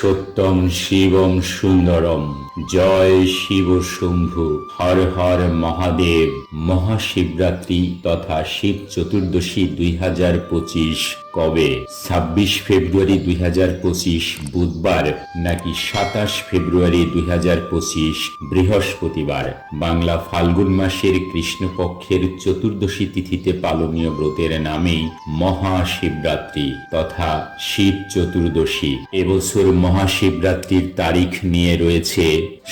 সত্যম শিবম সুন্দরম। জয় শিব শম্ভু। হর হর মহাদেব। মহাশিবরাত্রি তথা শিব চতুর্দশী দুই হাজার পঁচিশ। কবে? ছাব্বিশ ফেব্রুয়ারি দুই হাজার পঁচিশ বুধবার নাকি সাতাশ ফেব্রুয়ারি দুই হাজার পঁচিশ বৃহস্পতিবার? বাংলা ফাল্গুন মাসের কৃষ্ণপক্ষের চতুর্দশী তিথিতে পালনীয় ব্রতের নামেই মহাশিবরাত্রি তথা শিব চতুর্দশী। এবছর মহাশিবরাত্রির তারিখ নিয়ে রয়েছে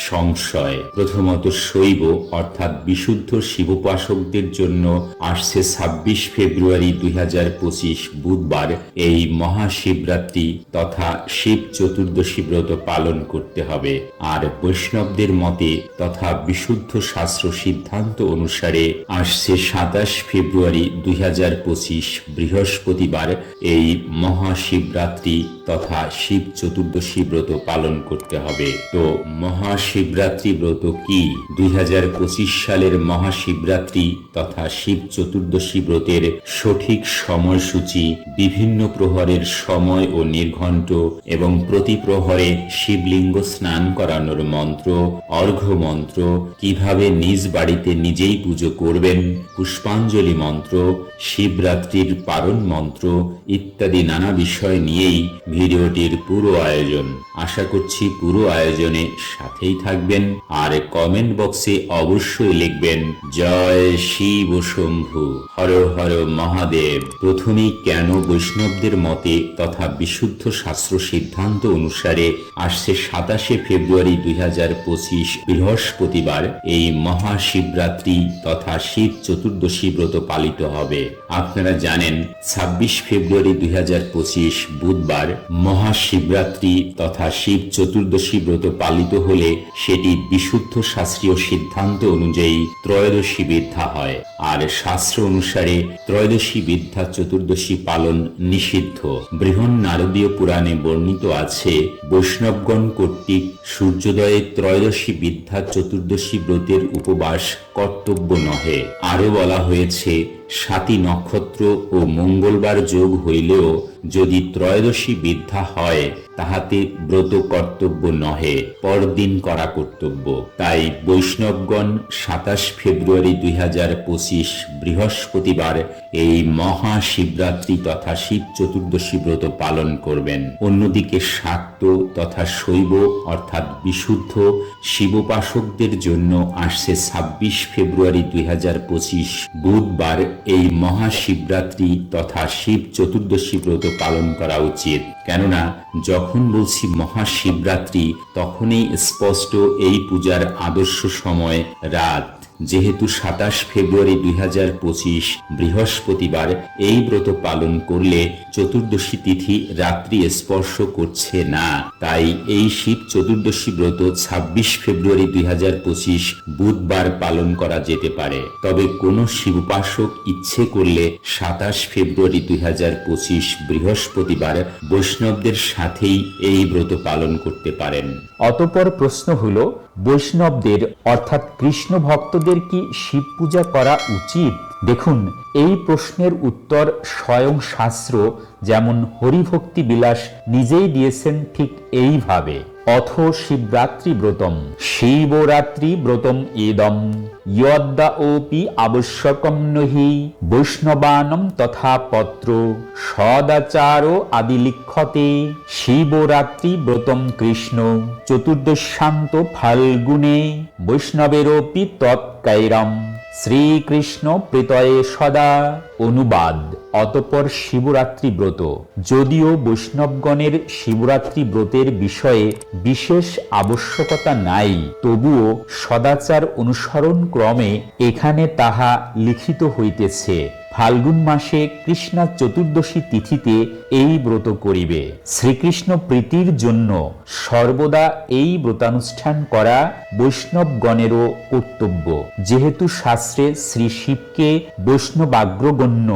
সংশয়। প্রথমত শৈব, অর্থাৎ বিশুদ্ধ শিবোপাসকদের জন্য আসছে ছাব্বিশ ফেব্রুয়ারি দুই হাজার পঁচিশ বুধবার এই মহাশিবরাত্রি তথা শিব চতুর্দশী ব্রত পালন করতে হবে। আর বৈষ্ণবদের মতে তথা বিশুদ্ধ শাস্ত্র সিদ্ধান্ত অনুসারে আসছে সাতাশ ফেব্রুয়ারি দুই হাজার পঁচিশ বৃহস্পতিবার এই মহাশিবরাত্রি তথা শিব চতুর্দশী ব্রত পালন করতে হবে। তো মহাশিবরাত্রি ব্রত কি? দুই হাজার পঁচিশ সালের মহাশিবরাত্রি তথা শিব চতুর্দশী ব্রতের সঠিক সময়সূচি, বিভিন্ন প্রহরের সময় ও নির্ঘণ্ট এবং প্রতি প্রহরে শিবলিঙ্গ স্নান করানোর মন্ত্র, অর্ঘ্য মন্ত্র, কীভাবে নিজ বাড়িতে নিজেই পুজো করবেন, পুষ্পাঞ্জলি মন্ত্র, শিবরাত্রির পারণ মন্ত্র ইত্যাদি নানা বিষয় নিয়েই ভিডিওটির পুরো আয়োজন আশা করছি পুরো আয়োজনে সাথেই থাকবেন আর কমেন্ট বক্সে অবশ্যই লিখবেন, জয় শিব শম্ভু, হর হর মহাদেব। প্রথমেই কেন বৈষ্ণবদের মতে তথা বিশুদ্ধ শাস্ত্র সিদ্ধান্ত অনুসারে আসছে সাতাশে ফেব্রুয়ারি দুই হাজার পঁচিশ বৃহস্পতিবার এই মহাশিবরাত্রি তথা শিব চতুর্দশী ব্রত পালিত হবে। আপনারা জানেন, ছাব্বিশ ফেব্রুয়ারি দুই হাজার পঁচিশ বুধবার মহাশিবরাত্রি তথা শিব চতুর্দশী ব্রত পালিত হলে সেটি বিশুদ্ধ শাস্ত্রীয় সিদ্ধান্ত অনুযায়ী ত্রয়োদশী বিদ্যা হয়। আর শাস্ত্র অনুসারে ত্রয়োদশী বিদ্যা চতুর্দশী পালন নিষিদ্ধ। বৃহন নারদীয় পুরাণে বর্ণিত আছে, বৈষ্ণবগণ কর্তৃক সূর্যোদয়ে ত্রয়োদশী বিদ্যা চতুর্দশী ব্রতের উপবাস কর্তব্য নহে। আরও বলা হয়েছে সাতী নক্ষত্র ও মঙ্গলবার যোগ হইলেও যদি ত্রয়োদশী বিদ্যা হয় তাহাতে ব্রত কর্তব্য নহে, পরদিন করা কর্তব্য। তাই বৈষ্ণবগণ সাতাশ ফেব্রুয়ারি দুই হাজার পঁচিশ বৃহস্পতিবার এই মহাশিবরাত্রি তথা শিব চতুর্দশী ব্রত পালন করবেন। অন্যদিকে শাক্ত তথা শৈব অর্থাৎ বিশুদ্ধ শিবোপাসকদের জন্য আসছে ছাব্বিশ ফেব্রুয়ারি দুই হাজার পঁচিশ বুধবার এই মহাশিবরাত্রি তথা শিব চতুর্দশী ব্রত পালন করা উচিত। কেননা যখন বলছি মহাশিবরাত্রি তখনই স্পষ্ট এই পূজার আদর্শ সময় রাত। যেহেতু সাতাশ ফেব্রুয়ারি দুই হাজার পঁচিশ বৃহস্পতিবার এই ব্রত পালন করলে চতুর্দশী তিথি রাত্রি স্পর্শ করছে না। তাই এই শিব চতুর্দশী ব্রত ছাব্বিশ ফেব্রুয়ারি দুই হাজার পঁচিশ বুধবার পালন করা যেতে পারে। তবে কোনো শিবোপাসক ইচ্ছে করলে সাতাশ ফেব্রুয়ারি দুই হাজার পঁচিশ বৃহস্পতিবার বৈষ্ণবদের সাথেই এই ব্রত পালন করতে পারেন। অতপর প্রশ্ন হল, বৈষ্ণবদের অর্থাৎ কৃষ্ণ ভক্তদের কি শিব পূজা করা উচিত? দেখুন, এই প্রশ্নের উত্তর স্বয়ং শাস্ত্র যেমন হরিভক্তি বিলাস নিজেই দিয়েছেন ঠিক এইভাবে। অথ শিবরাত্রি ব্রতম শিবরাত্রি ব্রতম ইদম। ইয়দ্দা ওপি আবশ্যকম নহি, বৈষ্ণবানম তথা পত্র। সদাচার আদি লিখতে শিবরাত্রি ব্রতম কৃষ্ণ। চতুর্দশান্ত ফাল্গুনে, বৈষ্ণবেরপি তৎকাইরম। শ্রীকৃষ্ণ প্রীতয়ে সদা অনুবাদ। অতপর শিবরাত্রি ব্রত। যদিও বৈষ্ণবগণের শিবরাত্রি ব্রতের বিষয়ে বিশেষ আবশ্যকতা নাই, তবুও সদাচার অনুসরণ ক্রমে এখানে তাহা লিখিত হইতেছে। ফাল্গুন মাসে কৃষ্ণা চতুর্দশী তিথিতে এই ব্রত করিবে। শ্রীকৃষ্ণ প্রীতির জন্য সর্বদা এই ব্রতানুষ্ঠান করা বৈষ্ণবগণেরও কর্তব্য। যেহেতু শাস্ত্রে শ্রী শিবকে বৈষ্ণবাগ্রগণ্য,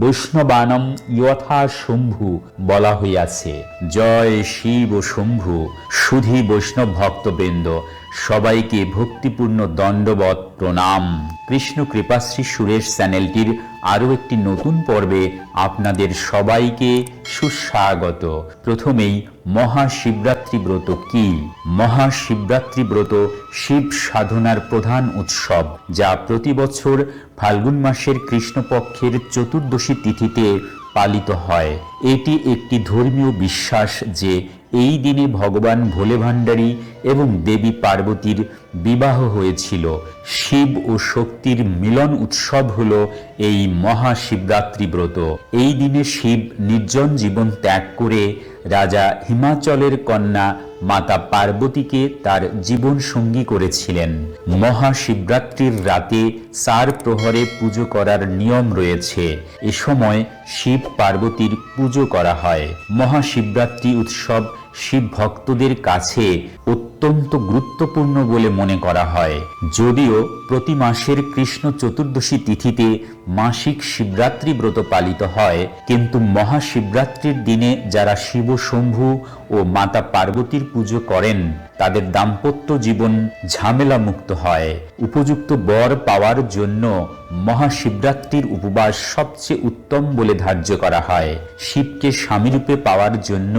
বৈষ্ণবানম ইয়থা শম্ভু বলা হইয়াছে। জয় শিব শম্ভু, সুধী বৈষ্ণব ভক্তবৃন্দ সবাইকে ভক্তিপূর্ণ দণ্ডবত প্রণাম। কৃষ্ণ কৃপাশ্রী সুরেশ চ্যানেলটির আরও একটি নতুন পর্বে আপনাদের সবাইকে সুস্বাগত। প্রথমেই মহাশিবরাত্রি ব্রত কি? মহাশিবরাত্রি ব্রত শিব সাধনার প্রধান উৎসব, যা প্রতি বছর ফাল্গুন মাসের কৃষ্ণপক্ষের চতুর্দশী তিথিতে পালিত হয়। এটি একটি ধর্মীয় বিশ্বাস যে এই দিনে ভগবান ভোলে ভাণ্ডারী এবং দেবী পার্বতীর বিবাহ হয়েছিল। শিব ও শক্তির মিলন উৎসব হল এই মহাশিবরাত্রি ব্রত। এই দিনে শিব নির্জন জীবন ত্যাগ করে রাজা হিমাচলের কন্যা মাতা পার্বতীকে তার জীবন সঙ্গী করেছিলেন। মহাশিবরাত্রির রাতে চার প্রহরে পুজো করার নিয়ম রয়েছে। এ সময় শিব পার্বতীর পুজো করা হয়। মহাশিবরাত্রি উৎসব শিব ভক্তদের কাছে অত্যন্ত গুরুত্বপূর্ণ বলে মনে করা হয়। যদিও প্রতি মাসের কৃষ্ণ চতুর্দশী তিথিতে মাসিক শিবরাত্রি ব্রত পালিত হয়, কিন্তু মহাশিবরাত্রির দিনে যারা শিব শম্ভু ও মাতা পার্বতীর পুজো করেন, তাদের দাম্পত্য জীবন ঝামেলা মুক্ত হয়। উপযুক্ত বর পাওয়ার জন্য মহাশিবরাত্রির উপবাস সবচেয়ে উত্তম বলে ধার্য করা হয়। শিবকে স্বামীরূপে পাওয়ার জন্য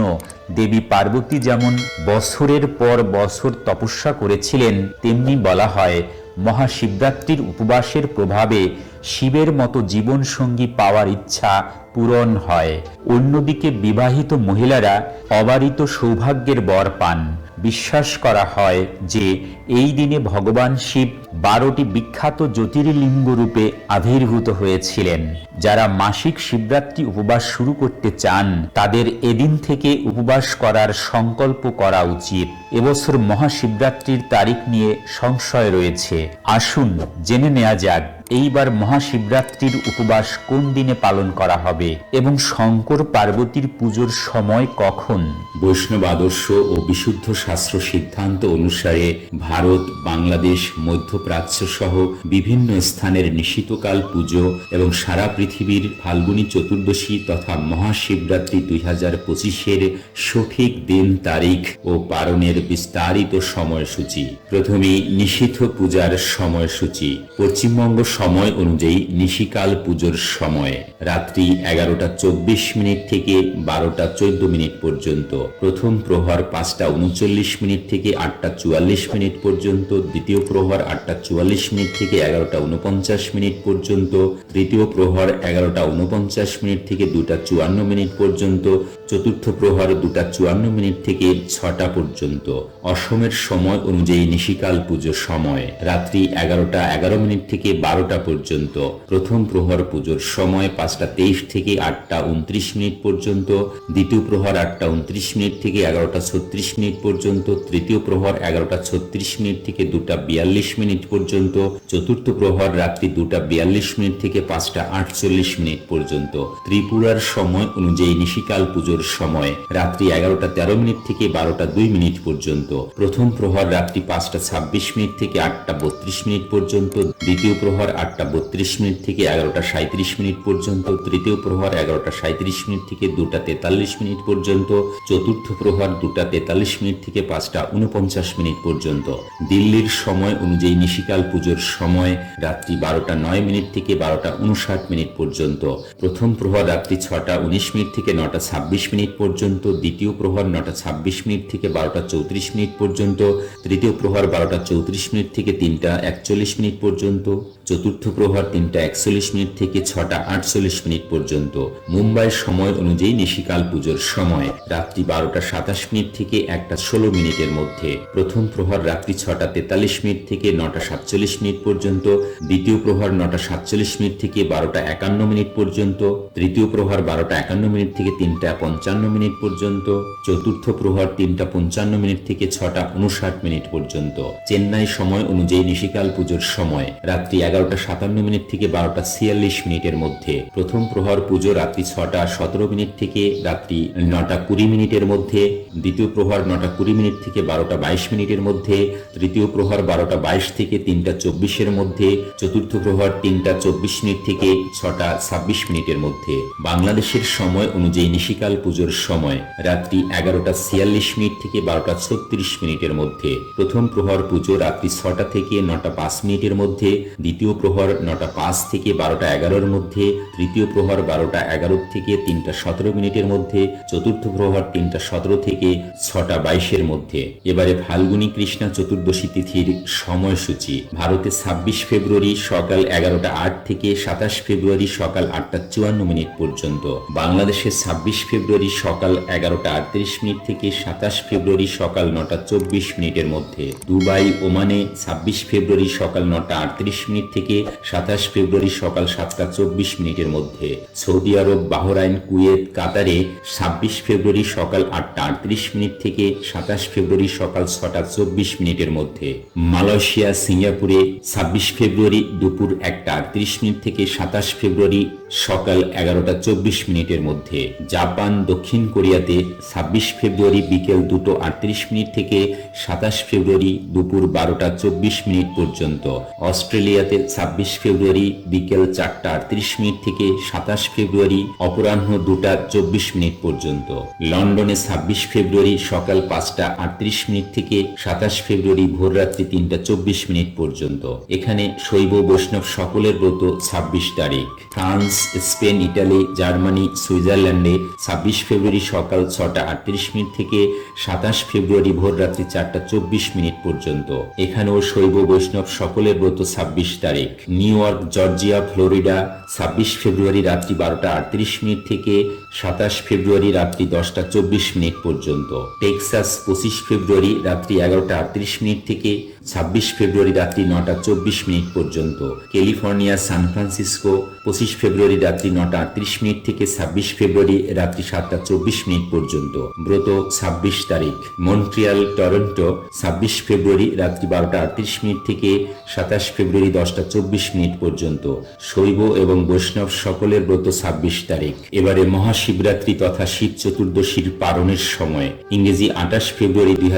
দেবী পার্বতী যেমন বছরের পর বছর তপস্যা করেছিলেন, তেমনি বলা হয় মহাশিবরাত্রির উপবাসের প্রভাবে শিবের মতো জীবনসঙ্গী পাওয়ার ইচ্ছা পূরণ হয়। অন্যদিকে বিবাহিত মহিলারা অবারিত সৌভাগ্যের বর পান। বিশ্বাস করা হয় যে এই দিনে ভগবান শিব বারোটি বিখ্যাত জ্যোতির্লিঙ্গ রূপে আবির্ভূত হয়েছিলেন। যারা মাসিক শিবরাত্রি উপবাস শুরু করতে চান, তাদের এদিন থেকে উপবাস করার সংকল্প করা উচিত। এবছর মহাশিবরাত্রির তারিখ নিয়ে সংশয় রয়েছে। আসুন, জেনে নেওয়া যাক। এইবার মহাশিবরাত্রির উপবাস কোন দিনে পালন করা হবে এবং শঙ্কর পার্বতীর পুজোর সময় কখন? বৈষ্ণব আদর্শ ও বিশুদ্ধ শাস্ত্র সিদ্ধান্ত অনুসারে ভারত, বাংলাদেশ, মধ্যপ্রাচ্য সহ বিভিন্ন স্থানের নিশিতকাল পুজো এবং সারা পৃথিবীর ফাল্গুনী চতুর্দশী তথা মহাশিবরাত্রি দুই হাজার পঁচিশের সঠিক দিন, তারিখ ও পালনের বিস্তারিত সময়সূচি। প্রথমেই নিষিদ্ধ পূজার সময়সূচি। পশ্চিমবঙ্গ সময় অনুযায়ী নিশিকাল পুজোর সময়, রাত্রি এগারোটা চব্বিশ মিনিট থেকে বারোটা চোদ্দ মিনিট পর্যন্ত, প্রথম প্রহর পাঁচটা উনচল্লিশ মিনিট থেকে আটটা চুয়াল্লিশ মিনিট পর্যন্ত, দ্বিতীয় প্রহর আটটা চুয়াল্লিশ মিনিট থেকে এগারোটা উনপঞ্চাশ মিনিট পর্যন্ত, তৃতীয় প্রহর এগারোটা উনপঞ্চাশ মিনিট থেকে দুটা চুয়ান্ন মিনিট পর্যন্ত, চতুর্থ প্রহর দুটা চুয়ান্ন মিনিট থেকে ছটা পর্যন্ত। অসমের সময় অনুযায়ী নিশিকাল পুজোর সময়, রাত্রি এগারোটা এগারো মিনিট থেকে বারোটা পর্যন্ত। প্রথম প্রহর পুজোর সময় পাঁচটা তেইশ থেকে আটটা উনত্রিশ মিনিট পর্যন্ত, দ্বিতীয় প্রহর আটটা উনত্রিশ মিনিট থেকে এগারোটা ছত্রিশ মিনিট পর্যন্ত, তৃতীয় প্রহর এগারোটা ছত্রিশ মিনিট থেকে দুটা বিয়াল্লিশ মিনিট পর্যন্ত, চতুর্থ প্রহর রাত্রি দুটা বিয়াল্লিশ মিনিট থেকে পাঁচটা আটচল্লিশ মিনিট পর্যন্ত। ত্রিপুরার সময় অনুযায়ী নিশিকাল পুজোর সময় রাত্রি এগারোটা তেরো মিনিট থেকে বারোটা দুই মিনিট পর্যন্ত। প্রথম প্রহর রাত্রি পাঁচটা ছাব্বিশ মিনিট থেকে আটটা বত্রিশ মিনিট পর্যন্ত, দ্বিতীয় প্রহর আটটা বত্রিশ মিনিট থেকে এগারোটা সাঁত্রিশ মিনিট পর্যন্ত, তৃতীয় প্রহর এগারোটা সাঁত্রিশ মিনিট থেকে দুটা তেতাল্লিশ মিনিট পর্যন্ত, চতুর্থ প্রহর দুটা তেতাল্লিশ মিনিট থেকে পাঁচটা উনপঞ্চাশ মিনিট পর্যন্ত। দিল্লির সময় অনুযায়ী নিশিকাল পুজোর সময় রাত্রি বারোটা নয় মিনিট থেকে বারোটা উনষাট মিনিট পর্যন্ত। প্রথম প্রহর রাত্রি ছটা উনিশ মিনিট থেকে নটা ছাব্বিশ মিনিট পর্যন্ত, দ্বিতীয় প্রহর নটা ছাব্বিশ মিনিট থেকে বারোটা চৌত্রিশ মিনিট পর্যন্ত, তৃতীয় প্রহর বারোটা চৌত্রিশ মিনিট থেকে তিনটা একচল্লিশ মিনিট পর্যন্ত, চতুর্থ প্রহর তিনটা একচল্লিশ মিনিট থেকে ছটা আটচল্লিশ মিনিট পর্যন্ত। মুম্বাইয়ের সময় অনুযায়ী নিশিকাল পুজোর সময়, রাত্রি বারোটা সাতাশ মিনিট থেকে একটা ষোলো মিনিটের মধ্যে। প্রথম প্রহর রাত্রি ছটা তেতাল্লিশ মিনিট থেকে নটা সাতচল্লিশ মিনিট পর্যন্ত, দ্বিতীয় প্রহর নটা সাতচল্লিশ মিনিট থেকে বারোটা একান্ন মিনিট পর্যন্ত, তৃতীয় প্রহর বারোটা একান্ন মিনিট থেকে তিনটা পঞ্চান্ন মিনিট পর্যন্ত, চতুর্থ প্রহর তিনটা পঞ্চান্ন মিনিট থেকে ছটা উনষাট মিনিট পর্যন্ত। চেন্নাই সময় অনুযায়ী নিশিকাল পুজোর সময়, রাত্রি এগারোটা এগারোটা সাতান্ন মিনিট থেকে বারোটা ছিয়াল্লিশ মিনিটের মধ্যে। প্রথম প্রহর পুজো রাত্রি ছটা সতেরো মিনিট থেকে রাত্রি নটা কুড়ি মিনিটের মধ্যে। দ্বিতীয় প্রহর নটা কুড়ি মিনিট থেকে বারোটা বাইশ মিনিটের মধ্যে। তৃতীয় প্রহর বারোটা বাইশ থেকে তিনটা চব্বিশের মধ্যে। চতুর্থ প্রহর তিনটা চব্বিশ মিনিট থেকে ছটা ছাব্বিশ মিনিটের মধ্যে। বাংলাদেশের সময় অনুযায়ী নিশিকাল পুজোর সময় রাত্রি এগারোটা ছিয়াল্লিশ মিনিট থেকে বারোটা ছত্রিশ মিনিটের মধ্যে। প্রথম প্রহর পুজো রাত্রি ছটা থেকে নটা পাঁচ মিনিটের মধ্যে। দ্বিতীয় প্রহর নটা পাঁচ থেকে বারোটা এগারোর মধ্যে, তৃতীয় প্রহর বারোটা এগারো থেকে তিনটা সতেরো মিনিটের মধ্যে, চতুর্থ প্রহর তিনটা সতেরো থেকে ছটা বাইশের মধ্যে। এবারে ফাল্গুনী কৃষ্ণা চতুর্দশী তিথির সময়সূচি। ভারতে ছাব্বিশ ফেব্রুয়ারি সকাল এগারোটা আট থেকে সাতাশ ফেব্রুয়ারি সকাল আটটা চুয়ান্ন মিনিট পর্যন্ত। বাংলাদেশে ছাব্বিশ ফেব্রুয়ারি সকাল এগারোটা আটত্রিশ মিনিট থেকে সাতাশ ফেব্রুয়ারি সকাল নটা চব্বিশ মিনিটের মধ্যে। দুবাই, ওমানে ছাব্বিশ ফেব্রুয়ারি সকাল নটা আটত্রিশ মিনিট থেকে সাতাশ ফেব্রুয়ারি সকাল সাতটা চব্বিশ মিনিটের মধ্যে সৌদি আরব, বাহরাইন, কুয়েত, কাতারে ছাব্বিশ ফেব্রুয়ারি সকাল আটটা আটত্রিশ মিনিট থেকে সাতাশ ফেব্রুয়ারি সকাল ছটা চব্বিশ মিনিটের মধ্যে মালয়েশিয়া, সিঙ্গাপুরে ছাব্বিশ ফেব্রুয়ারি দুপুর একটা আটত্রিশ মিনিট থেকে সাতাশ ফেব্রুয়ারি সকাল এগারোটা চব্বিশ মিনিটের মধ্যে জাপান, দক্ষিণ কোরিয়াতে ছাব্বিশ ফেব্রুয়ারি বিকেল দুটো আটত্রিশ মিনিট থেকে সাতাশ ফেব্রুয়ারি দুপুর বারোটা চব্বিশ মিনিট পর্যন্ত, অস্ট্রেলিয়াতে ছাব্বিশ ফেব্রুয়ারি বিকেল চারটা আটত্রিশ মিনিট থেকে সাতাশ ফেব্রুয়ারি অপরাহ্ন দুটা চব্বিশ মিনিট পর্যন্ত। লন্ডনে ছাব্বিশ ফেব্রুয়ারি সকাল পাঁচটা আটত্রিশ মিনিট থেকে সাতাশ ফেব্রুয়ারি ভোররাত্রি তিনটা চব্বিশ মিনিট পর্যন্ত। এখানে শৈব, বৈষ্ণব সকলের ব্রত ছাব্বিশ তারিখ। ফ্রান্স, স্পেন, ইটালি, জার্মানি, সুইজারল্যান্ডে ছাব্বিশ ফেব্রুয়ারি সকাল ছটা আটত্রিশ মিনিট থেকে সাতাশ ফেব্রুয়ারি ভোররাত্রি চারটা চব্বিশ মিনিট পর্যন্ত। এখানেও শৈব, বৈষ্ণব সকলের ব্রত ছাব্বিশ তারিখ নিউ ইয়র্ক জর্জিয়া ফ্লোরিডা ছাব্বিশ ফেব্রুয়ারি রাত্রি বারোটা আটত্রিশ মিনিট থেকে সাতাশ ফেব্রুয়ারি রাত্রি দশটা চব্বিশ মিনিট পর্যন্ত। টেক্সাস পঁচিশ ফেব্রুয়ারি রাত্রি এগারোটা আটত্রিশ মিনিট থেকে ছাব্বিশ ফেব্রুয়ারি রাত্রি নটা চব্বিশ মিনিট পর্যন্ত। ক্যালিফোর্নিয়া, সান ফ্রান্সিসকো, পঁচিশ ফেব্রুয়ারি রাত্রি নটা আটত্রিশ মিনিট থেকে ছাব্বিশ ফেব্রুয়ারি রাত্রি সাতটা চব্বিশ মিনিট পর্যন্ত। ব্রত ছাব্বিশ তারিখ। মন্ট্রিয়াল, টরন্টো, ছাব্বিশ ফেব্রুয়ারি রাত্রি বারোটা আটত্রিশ মিনিট থেকে সাতাশ ফেব্রুয়ারি দশটা চব্বিশ মিনিট পর্যন্ত। শৈব এবং বৈষ্ণব সকলের ব্রত ছাব্বিশ তারিখ। এবারে মহাশিবরাত্রি তথা শিব চতুর্দশীর পালনের সময়, ইংরেজি আঠাশ ফেব্রুয়ারি দুই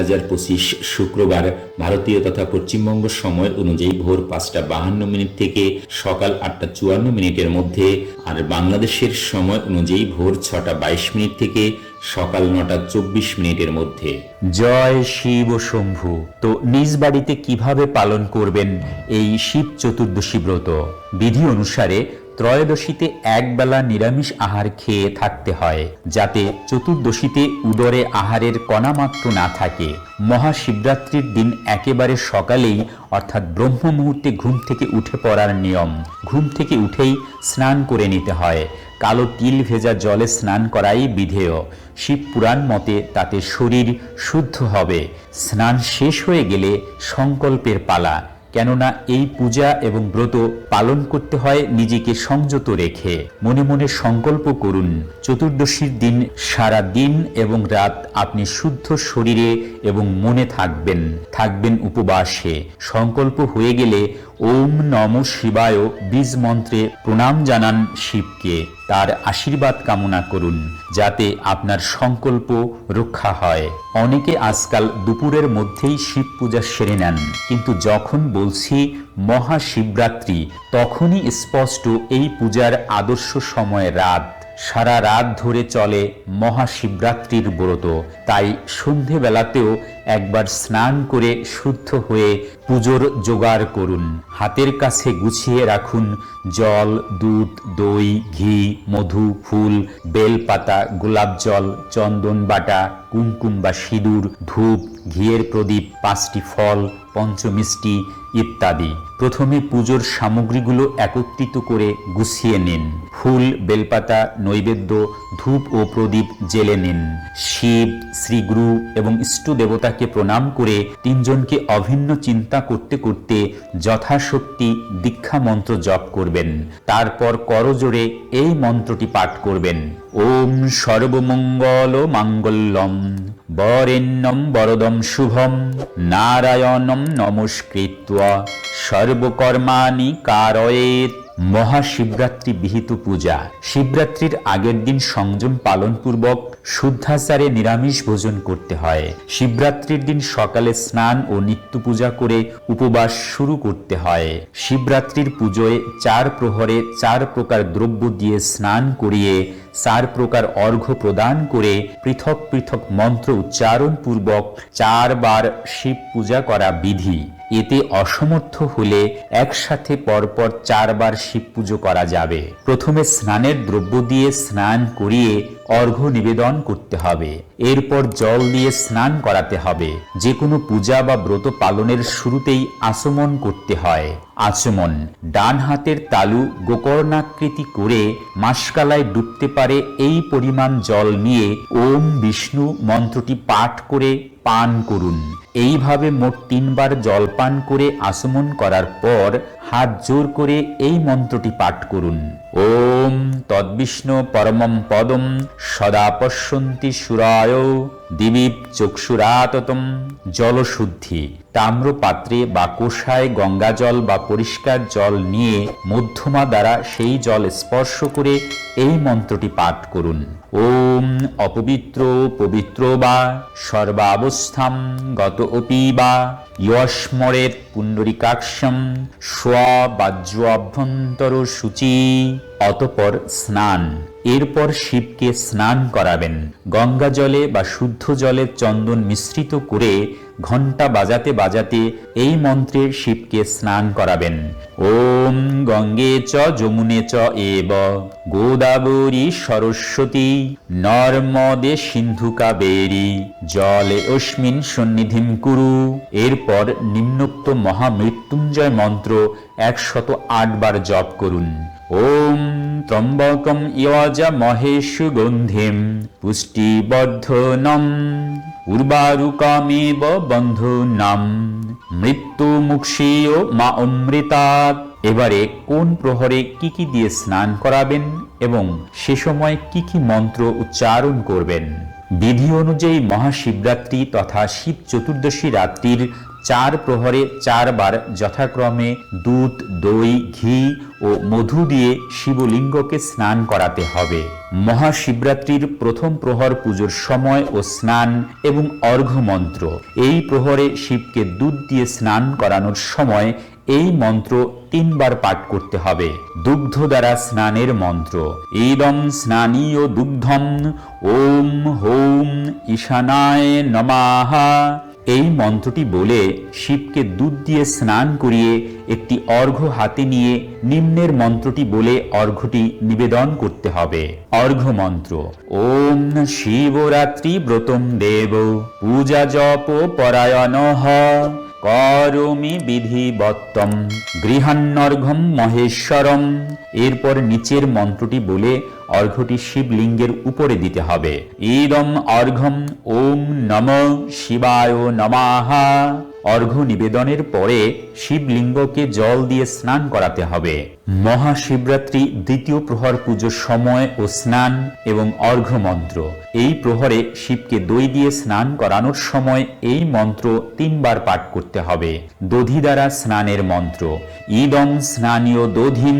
শুক্রবার ভারতীয় তথা পশ্চিমবঙ্গ সময় অনুযায়ী ভোর পাঁচটা বাহান্ন মিনিট থেকে সকাল আটটা চুয়ান্ন মিনিটের মধ্যে আর বাংলাদেশের সময় অনুযায়ী ভোর ছটা বাইশ মিনিট থেকে সকাল নটা চব্বিশ মিনিটের মধ্যে। জয় শিব ও শম্ভু। তো নিজ বাড়িতে কীভাবে পালন করবেন এই শিব চতুর্দশী ব্রত? বিধি অনুসারে ত্রয়োদশীতে একবেলা নিরামিষ আহার খেয়ে থাকতে হয়, যাতে চতুর্দশীতে উদরে আহারের কণামাত্র না থাকে। মহাশিবরাত্রির দিন একেবারে সকালেই, অর্থাৎ ব্রহ্ম মুহূর্তে ঘুম থেকে উঠে পড়ার নিয়ম। ঘুম থেকে উঠেই স্নান করে নিতে হয়। কালো তিল ভেজা জলে স্নান করাই বিধেয়। শিব পুরাণ মতে তাতে শরীর শুদ্ধ হবে। স্নান শেষ হয়ে গেলে সংকল্পের পালা। কেননা এই পূজা এবং ব্রত পালন করতে হয় নিজেকে সংযত রেখে। মনে মনে সংকল্প করুন, চতুর্দশীর দিন সারা দিন এবং রাত আপনি শুদ্ধ শরীরে এবং মনে থাকবেন থাকবেন উপবাসে। সংকল্প হয়ে গেলে ওম নম শিবায় বীজ মন্ত্রে প্রণাম জানান শিবকে। তার আশীর্বাদ কামনা করুন, যাতে আপনার সংকল্প রক্ষা হয়। অনেকে আজকাল দুপুরের মধ্যেই শিব পূজা সেরে নেন, কিন্তু যখন বলছি মহাশিবরাত্রি, তখনই স্পষ্ট এই পূজার আদর্শ সময় রাত। সারা রাত ধরে চলে মহাশিবরাত্রির ব্রত, তাই সন্ধেবেলাতেও একবার স্নান করে শুদ্ধ হয়ে পুজোর জোগাড় করুন। হাতের কাছে গুছিয়ে রাখুন জল, দুধ, দই, ঘি, মধু, ফুল, বেলপাতা, গোলাপ জল, চন্দন বাটা, কুমকুম বা সিঁদুর, ধূপ, ঘিয়ের প্রদীপ, পাঁচটি ফল, পঞ্চমিষ্টি ইত্যাদি। প্রথমে পুজোর সামগ্রীগুলো একত্রিত করে গুছিয়ে নিন। ফুল, বেলপাতা, নৈবেদ্য, ধূপ ও প্রদীপ জেলে নিন। শিব, শ্রীগুরু এবং ইষ্ট দেবতাকে প্রণাম করে তিনজনকে অভিন্ন চিন্তা করতে করতে যথাশক্তি দীক্ষা মন্ত্র জপ করবেন। তারপর করজোড়ে এই মন্ত্রটি পাঠ করবেন। ওম সর্বমঙ্গল মাঙ্গল্যম, বরেণ্যম বরদম শুভম, নারায়ণম নমস্কৃত্য, সর্বকর্মাণি কারয়েত। মহাশিবরাত্রি বিহিত পূজা। শিবরাত্রির আগের দিন সংযম পালনপূর্বক শুদ্ধাচারে নিরামিষ ভোজন করতে হয়। শিবরাত্রির দিন সকালে স্নান ও নিত্য পূজা করে উপবাস শুরু করতে হয়। শিবরাত্রির পুজোয় চার প্রহরে চার প্রকার দ্রব্য দিয়ে স্নান করিয়ে, চার প্রকার অর্ঘ্য প্রদান করে পৃথক পৃথক মন্ত্র উচ্চারণ পূর্বক চারবার শিব পূজা করা বিধি। এতে অসমর্থ হলে একসাথে পরপর চারবার শিব পুজো করা যাবে। প্রথমে স্নানের দ্রব্য দিয়ে স্নান করিয়ে অর্ঘ্য নিবেদন করতে হবে। এরপর জল দিয়ে স্নান করাতে হবে। যে কোনো পূজা বা ব্রত পালনের শুরুতেই আচমন করতে হয়। আচমন, ডান হাতের তালু গোকর্ণাকৃতি করে মাসকালায় ডুবতে পারে এই পরিমাণ জল নিয়ে ওম বিষ্ণু মন্ত্রটি পাঠ করে পান করুন। এইভাবে মোট তিনবার জল পান করে আচমন করার পর হাত জোর করে এই মন্ত্রটি পাঠ করুন। ওম তদ্বিষ্ণু পরমম পদম সদা পশ্যন্তি সুরায় দিবীপ চক্ষুরাততম জলশুদ্ধি। তাম্র পাত্রে বা কোষায় গঙ্গা জল বা পরিষ্কার জল নিয়ে মধ্যমা দ্বারা সেই জল স্পর্শ করে এই মন্ত্রটি পাঠ করুন। ওম অপবিত্র পবিত্র বা সর্বাবস্থাম গত অপি বা পুণ্ডরিকাক্ষম স্ব বাজ্য অভ্যন্তর সূচি অতপর স্নান। এরপর শিবকে স্নান করাবেন। গঙ্গা জলে বা শুদ্ধ জলে চন্দন মিশ্রিত করে ঘণ্টা বাজাতে বাজাতে এই মন্ত্রে শিবকে স্নান করাবেন। ওম গঙ্গে চ, যমুনে চ, এব। গোদাবরী সরস্বতী, নর্মদে সিন্ধু কাবেরী। জলে অস্মিন সন্নিধিম কুরু। এরপর নিম্নোক্ত মহামৃত্যুঞ্জয় মন্ত্র একশত আটবার জপ করুন। ত্রম্বকম ইয়জা মহেশু গন্ধিম পুষ্টিবর্ধনম উর্বারুকামেব বন্ধু নাম মৃত্যু মুক্ষীয় মা অমৃতাৎ। এবারে কোন প্রহরে কি কি দিয়ে স্নান করাবেন এবং সে সময় কি কি মন্ত্র উচ্চারণ করবেন? বিধি অনুযায়ী মহাশিবরাত্রি তথা শিব চতুর্দশী রাত্রির চার প্রহরে চারবার যথাক্রমে দুধ, দই, ঘি ও মধু দিয়ে শিবলিঙ্গকে স্নান করাতে হবে। মহাশিবরাত্রির প্রথম প্রহর পুজোর সময় ও স্নান এবং অর্ঘ্য মন্ত্র এই প্রহরে শিবকে দুধ দিয়ে স্নান করানোর সময় এই মন্ত্র তিনবার পাঠ করতে হবে। দুগ্ধ দ্বারা স্নানের মন্ত্র। ইদম স্নানীয় দুগ্ধম, ওম, হোম, ঈশানায় নমাহা। এই মন্ত্রটি বলে শিবকে দুধ দিয়ে স্নান করিয়ে একটি অর্ঘ্য হাতে নিয়ে নিম্নের মন্ত্রটি বলে অর্ঘ্যটি নিবেদন করতে হবে। অর্ঘ্য মন্ত্র, ওম শিবরাত্রি ব্রতম দেব, পূজা জপ পরায়ণ করমি বিধিবত্তম, গৃহান্নর্ঘম মহেশ্বরম। এরপর নিচের মন্ত্রটি বলে অর্ঘ্যটি শিবলিঙ্গের উপরে দিতে হবে। ইদম অর্ঘম ওম নম শিবায় নমাহা অর্ঘ্য নিবেদনের পরে শিবলিঙ্গকে জল দিয়ে স্নান করাতে হবে। মহাশিবরাত্রি দ্বিতীয় প্রহর পুজোর সময় ও স্নান এবং অর্ঘ্য মন্ত্র। এই প্রহরে শিবকে দই দিয়ে স্নান করানোর সময় এই মন্ত্র তিনবার পাঠ করতে হবে। দধি দ্বারা স্নানের মন্ত্র। ইদম স্নানীয় দধিম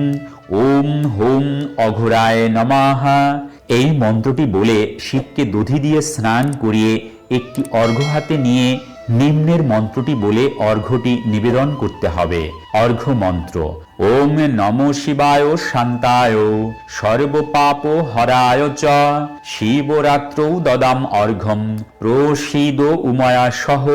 ওম হোম অঘোরায় নমাহা। এই মন্ত্রটি বলে শিবকে দধি দিয়ে স্নান করিয়ে একটি অর্ঘ্য হাতে নিয়ে নিম্নের মন্ত্রটি বলে অর্ঘ্যটি নিবেদন করতে হবে। অর্ঘ্য মন্ত্র ওম নম শিবায় শান্তায়। সর্বপাপ হরায় চ। শিবরাত্রৌ দদাম অর্ঘ্যম প্রসীদ উময়া সহ।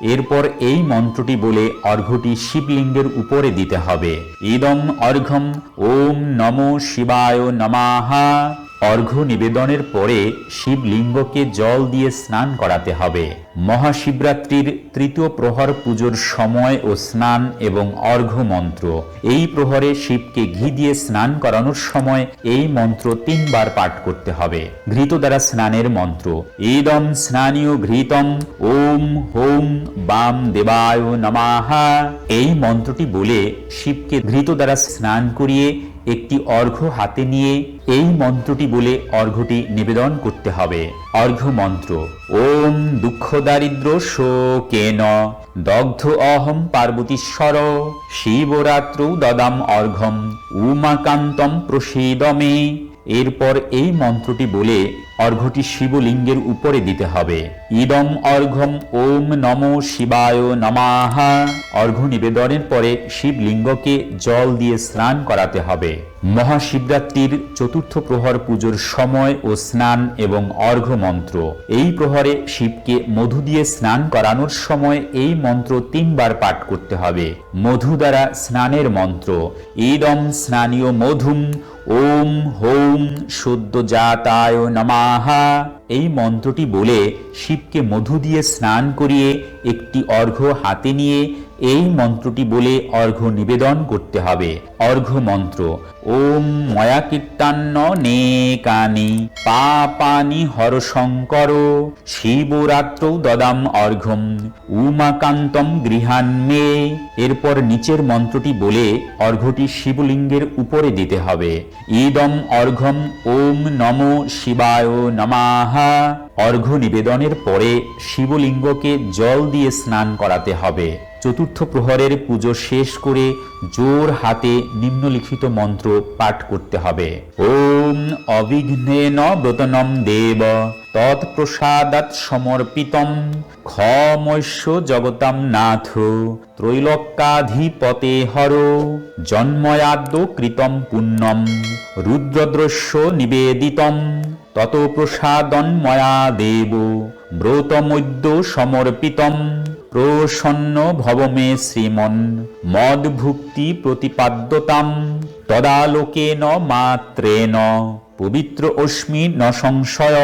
এরপর এই মন্ত্রটি বলে অর্ঘ্যটি শিবলিঙ্গের উপরে দিতে হবে। ইদম অর্ঘ্যম ওম নম শিবায় নমাহা। অর্ঘ্য নিবেদনের পরে শিবলিঙ্গকে জল দিয়ে স্নান করাতে হবে। মহাশিবরাত্রির তৃতীয় প্রহর পুজোর সময় ও স্নান এবং অর্ঘ্য মন্ত্র। এই প্রহরে শিবকে ঘি দিয়ে স্নান করানোর সময় এই মন্ত্র তিনবার পাঠ করতে হবে। ঘৃত দ্বারা স্নানের মন্ত্র। ইদম স্নানীয় ঘৃতম ওম হোম বাম দেবায় নমাহা। এই মন্ত্রটি বলে শিবকে ঘৃত দ্বারা স্নান করিয়ে একটি অর্ঘ্য হাতে নিয়ে এই মন্ত্রটি বলে অর্ঘ্যটি নিবেদন করতে হবে। অর্ঘ্য মন্ত্র ওম দুঃখ দারিদ্র শোকেন দগ্ধ অহম পার্বতীশ্বর শিবরাত্র দদাম অর্ঘম উমাকান্তম প্রসীদমে। এরপর এই মন্ত্রটি বলে অর্ঘ্যটি শিবলিঙ্গের উপরে দিতে হবে। ইদম অর্ঘ্যম ওম নম শিবায় নমাহা। অর্ঘ্য নিবেদনের পরে শিবলিঙ্গকে জল দিয়ে স্নান করাতে হবে। মহাশিবরাত্রির চতুর্থ প্রহর পুজোর সময় ও স্নান এবং অর্ঘ্য মন্ত্র। এই প্রহরে শিবকে মধু দিয়ে স্নান করানোর সময় এই মন্ত্র তিনবার পাঠ করতে হবে। মধু দ্বারা স্নানের মন্ত্র। ইদম স্নানীয় মধুম ওম হোম শুদ্ধ জাতায় নমাহা এই মন্ত্রটি বলে শিবকে মধু দিয়ে স্নান করিয়ে একটি অর্ঘ্য হাতে নিয়ে এই মন্ত্রটি বলে অর্ঘ্য নিবেদন করতে হবে। অর্ঘ্য মন্ত্র, ওম ময়া কীর্তান্ন নে কানি পাপানি হরশঙ্কর শিবরাত্রৌ দদাম অর্ঘ্যম উমাকান্তম গৃহান মে এরপর নিচের মন্ত্রটি বলে অর্ঘ্যটি শিবলিঙ্গের উপরে দিতে হবে। ইদম অর্ঘ্যম ওম নম শিবায় নমাহা। অর্ঘ্য নিবেদনের পরে শিবলিঙ্গকে জল দিয়ে স্নান করাতে হবে। চতুর্থ প্রহরের পুজো শেষ করে জোর হাতে নিম্নলিখিত মন্ত্র পাঠ করতে হবে। ওম অবিঘ্নেন ব্রতনম দেব, তৎপ্রসাদাৎ সমর্পিতম, ক্ষমস্য জগতাম নাথ, ত্রৈলোক্যাধিপতে হর জন্ময়াদ্য কৃতম পুণ্যম রুদ্রদ্রস্য নিবেদিতম। তত প্রসাদন্ময়া দেব। ব্রতমদ্য সমর্পিতম। প্রসন্ন ভবমে শ্রীমন। মদভুক্তি প্রতিপাদ্যতাম। তদালোকেন মাত্রেন। পবিত্র অস্মি ন সংশয়।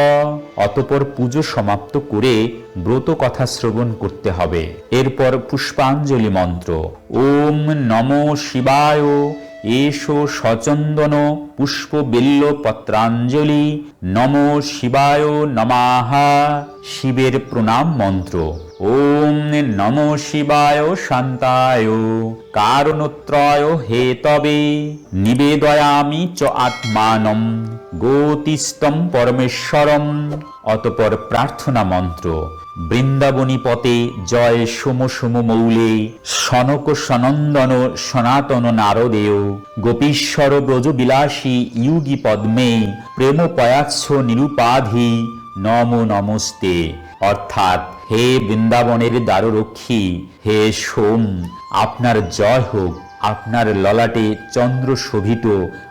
অতপর পুজো সমাপ্ত করে ব্রত কথা শ্রবণ করতে হবে। এরপর পুষ্পাঞ্জলি মন্ত্র। ওম নম শিবায়। এসো সচন্দন পুষ্প বেল্ল পত্রাঞ্জলি নম শিবায় নমাহা। শিবের প্রণাম মন্ত্র। ওম নম শিবায় শান্তায়। কারণত্রয় হে তবে। নিবেদয়ামি চ আত্মানম। গতিস্তম পরমেশ্বরম। অতপর প্রার্থনা মন্ত্র। বৃন্দাবনী পতে জয় সোম সোম মৌলে, সনক সনন্দন সনাতন নারদেয় গোপীশ্বর ব্রজবিলাসী ইউগী পদ্মে, প্রেম পয়াচ্ছ নিরুপাধি, নম নমস্তে। অর্থাৎ হে বৃন্দাবনের দ্বাররক্ষী, হে সোম, আপনার জয় হোক, আপনার ললাটে চন্দ্র শোভিত,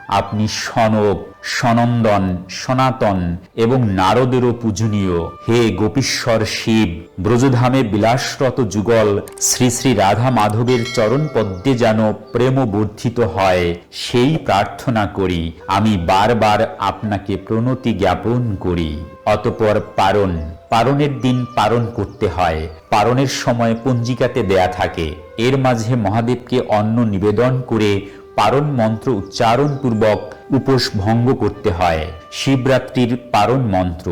আপনি সনক। সনন্দন, সনাতন এবং নারদেরও পূজনীয়। হে গোপীশ্বর শিব, ব্রজধামে বিলাসরত যুগল, শ্রী শ্রী রাধা মাধবের চরণ পদ্মে যেন প্রেম বর্ধিত হয়, সেই প্রার্থনা করি। আমি বারবার আপনাকে প্রণতি জ্ঞাপন করি। অতপর পারণ, পারণের দিন পারণ করতে হয়। পারণের সময় পঞ্জিকাতে দেয়া থাকে। এর মাঝে মহাদেবকে অন্ন নিবেদন করে পারণ মন্ত্র উচ্চারণ পূর্বক উপোস ভঙ্গ করতে হয়। শিবরাত্রির পারণ মন্ত্র,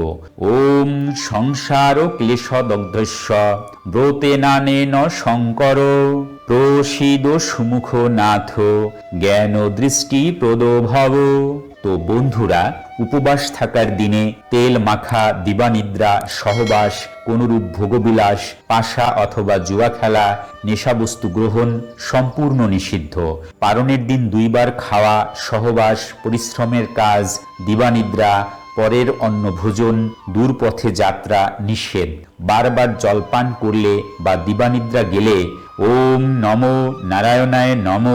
ওম সংসার ক্লেশ দগ্ধস্য ব্রতে নানেন শঙ্কর, প্রসিদ সুমুখ নাথ জ্ঞান দৃষ্টি প্রদভব। তো বন্ধুরা, উপবাস থাকার দিনে তেল মাখা, দিবানিদ্রা, সহবাস, কোনরূপ ভোগবিলাস, পাশা অথবা জুয়া খেলা, নেশাবস্তু গ্রহণ সম্পূর্ণ নিষিদ্ধ। পারণের দিন দুইবার খাওয়া, সহবাস, পরিশ্রমের কাজ, দিবানিদ্রা, পরের অন্ন ভোজন, দূরপথে যাত্রা নিষেধ। বারবার জলপান করলে বা দিবানিদ্রা গেলে ওম নম, নারায়ণায় নম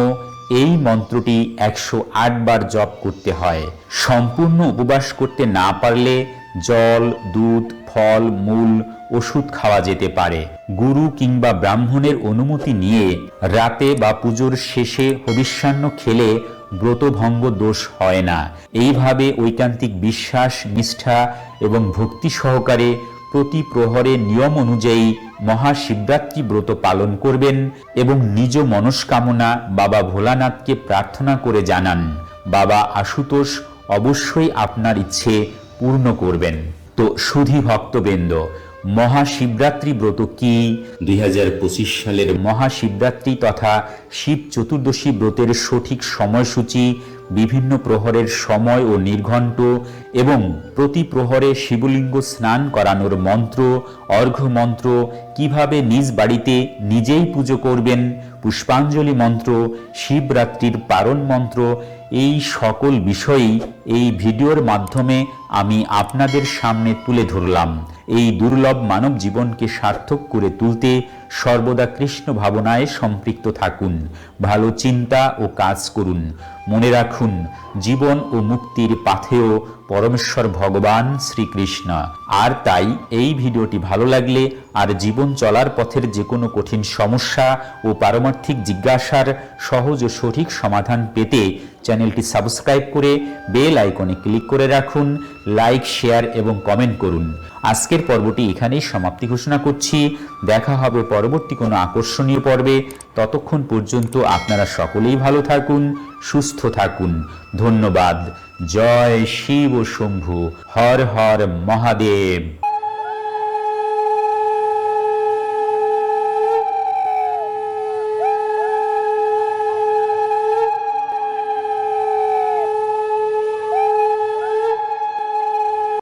এই মন্ত্রটি একশো বার জপ করতে হয়। সম্পূর্ণ উপবাস করতে না পারলে জল, দুধ, ফল, মূল, ওষুধ খাওয়া যেতে পারে। গুরু কিংবা ব্রাহ্মণের অনুমতি নিয়ে রাতে বা পুজোর শেষে হবিষ্যান্ন খেলে ব্রতভঙ্গ দোষ হয় না। এইভাবে ঐকান্তিক বিশ্বাস, নিষ্ঠা এবং ভক্তি সহকারে প্রতি প্রহরে নিয়ম অনুযায়ী মহাশিবরাত্রি ব্রত পালন করবেন এবং নিজ মনস্কামনা বাবা ভোলানাথকে প্রার্থনা করে জানান বাবা আশুতোষ অবশ্যই আপনার ইচ্ছে পূর্ণ করবেন। তো সুধী ভক্তবৃন্দ মহাশিবরাত্রি ব্রত কি? দুই হাজার পঁচিশ সালের মহাশিবরাত্রি তথা শিব চতুর্দশী ব্রতের সঠিক সময়সূচি বিভিন্ন প্রহরের সময় ও নির্ঘণ্ট এবং প্রতি প্রহরে শিবলিঙ্গ স্নান করানোর মন্ত্র, অর্ঘ্য মন্ত্র, কীভাবে নিজ বাড়িতে নিজেই পুজো করবেন, পুষ্পাঞ্জলি মন্ত্র, শিবরাত্রির পারণ মন্ত্র, এই সকল বিষয়ই এই ভিডিওর মাধ্যমে আমি আপনাদের সামনে তুলে ধরলাম। এই দুর্লভ মানব জীবনকে সার্থক করে তুলতে সর্বদা কৃষ্ণ ভাবনায় সম্পৃক্ত থাকুন। ভালো চিন্তা ও কাজ করুন। মনে রাখুন, জীবন ও মুক্তির পাথেও পরমেশ্বর ভগবান শ্রীকৃষ্ণ। আর তাই এই ভিডিওটি ভালো লাগলে আর জীবন চলার পথের যে কোনো কঠিন সমস্যা ও পারমার্থিক জিজ্ঞাসার সহজ ও সঠিক সমাধান পেতে চ্যানেলটি সাবস্ক্রাইব করে বেল আইকনে ক্লিক করে রাখুন, লাইক, শেয়ার এবং কমেন্ট করুন। আজকের পর্বটি এখানেই সমাপ্তি ঘোষণা করছি। দেখা হবে পরবর্তী কোনো আকর্ষণীয় পর্বে। ততক্ষণ পর্যন্ত আপনারা সকলেই ভালো থাকুন। সুস্থ থাকুন। ধন্যবাদ। জয় শিব শম্ভু। হর হর মহাদেব।